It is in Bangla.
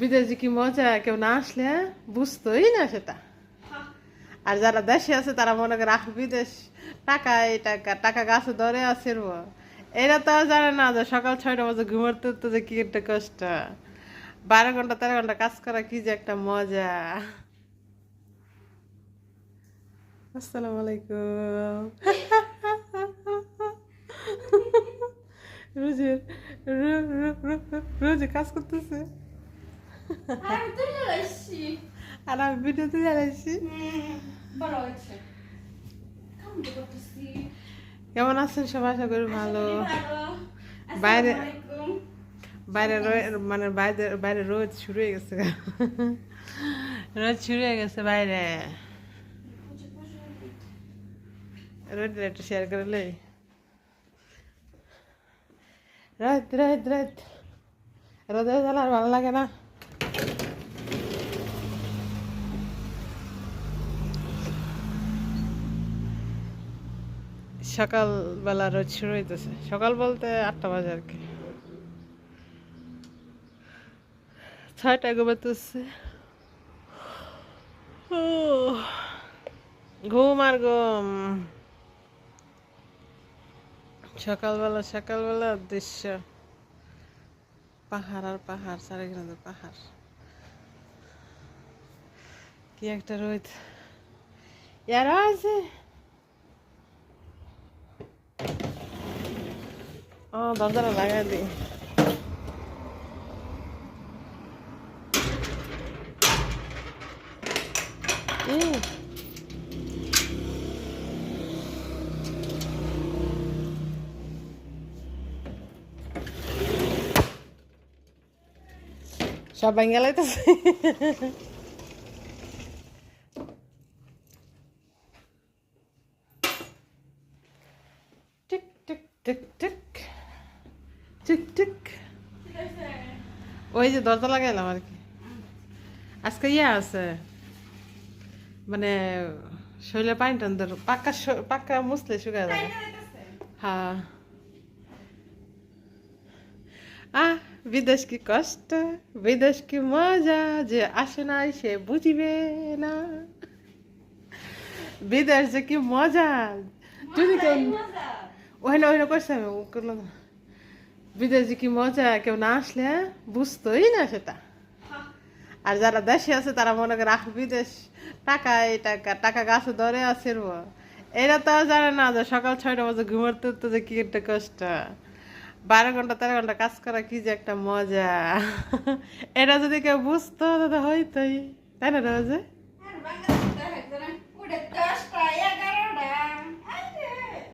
বিদেশে কি মজা, কেউ না আসলে বুঝতোই না সেটা। আর যারা দেশে আছে, তারা মনে করে, আহ, বিদেশ, টাকা, এই টাকা টাকা গাছে ধরে আছে এরা তো জানে না যে সকাল ছয়টা বাজে ঘুমাতে তো যে কি একটা কষ্ট। বারো ঘণ্টা, তেরো ঘণ্টা কাজ করা কি যে একটা মজা। আসসালামু আলাইকুম। রোজের রোজে কাজ করতেছে। আর আমি ভিডিওতে করতেছি কেমন আছেন সবাই আশা করি ভালো। বাইরে- বাইরে মানে বাইরে বাইরে রোদ শুরু হয়ে গেছে। রোদ শুরু হয়ে গেছে বাইরে। রোদ একটু শেয়ার করে লে রোদ রোদ রোদ। রোদে জ্বালা আর ভালো লাগে না। সকালবেলা রোদ শুরু হইতেছে। সকাল বলতে আটটা বাজে আর কি। ছয়টায় ঘুমাতেছে ঘুম আর ঘুম। সকালবেলা সকালবেলা দৃশ্য। পাহাড় আর পাহাড় চারিখানে পাহাড়। কি একটা রোদ। ইয়ারা আছে? দরজাটা লাগাই দিই এই, সব ভেঙে লাইতেছে tick tick tick tick tick tick. ওই যে দরজা লাগাইলাম আর কি। আজকে ইয়ে আছে। মানে শরীরে পানি টান ধর। পাক্কা পাক্কা মুসলে শুকায় যাবে। হ্যাঁ। আহ বিদেশ কি কষ্ট বিদেশ কি মজা যে আসে নাই সে বুঝিবে না। বিদেশ যে কি মজা। যদি কেউ ওখানে করছে আমি। বিদেশি কি মজা কেউ না আসলে বুঝতোই না সেটা আর যারা দেশে আছে তারা মনে করে আহ বিদেশ টাকা এই টাকা টাকা গাছে ধরে আছে এরা তো জানে না যে সকাল ছয়টা বাজে ঘুমাতে উঠতে যে কি একটা কষ্ট বারো ঘণ্টা তেরো ঘণ্টা কাজ করা কি যে একটা মজা এটা যদি কেউ বুঝতো তাহলে হইতোই তাই না রোজে